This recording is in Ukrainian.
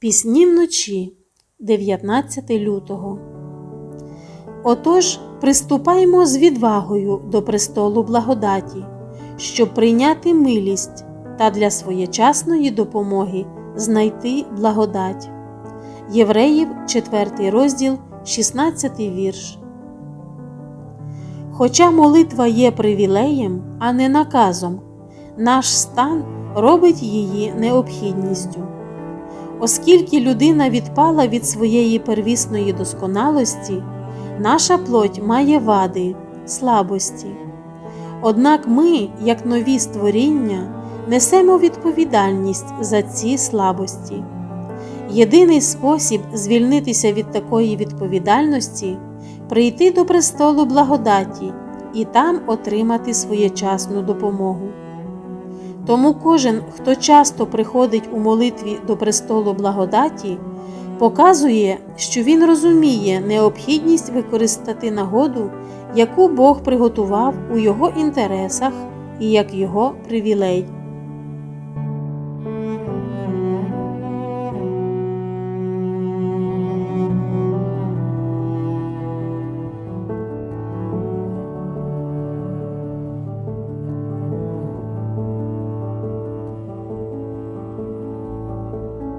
Пісні вночі 19 лютого. Отож, приступаймо з відвагою до престолу благодаті, щоб прийняти милість та для своєчасної допомоги знайти благодать. Євреїв, 4 розділ, 16 вірш. Хоча молитва є привілеєм, а не наказом, наш стан робить її необхідністю. Оскільки людина відпала від своєї первісної досконалості, наша плоть має вади, слабості. Однак ми, як нові створіння, несемо відповідальність за ці слабості. Єдиний спосіб звільнитися від такої відповідальності прийти до престолу благодаті і там отримати своєчасну допомогу. Тому кожен, хто часто приходить у молитві до престолу благодаті, показує, що він розуміє необхідність використати нагоду, яку Бог приготував у його інтересах і як його привілей.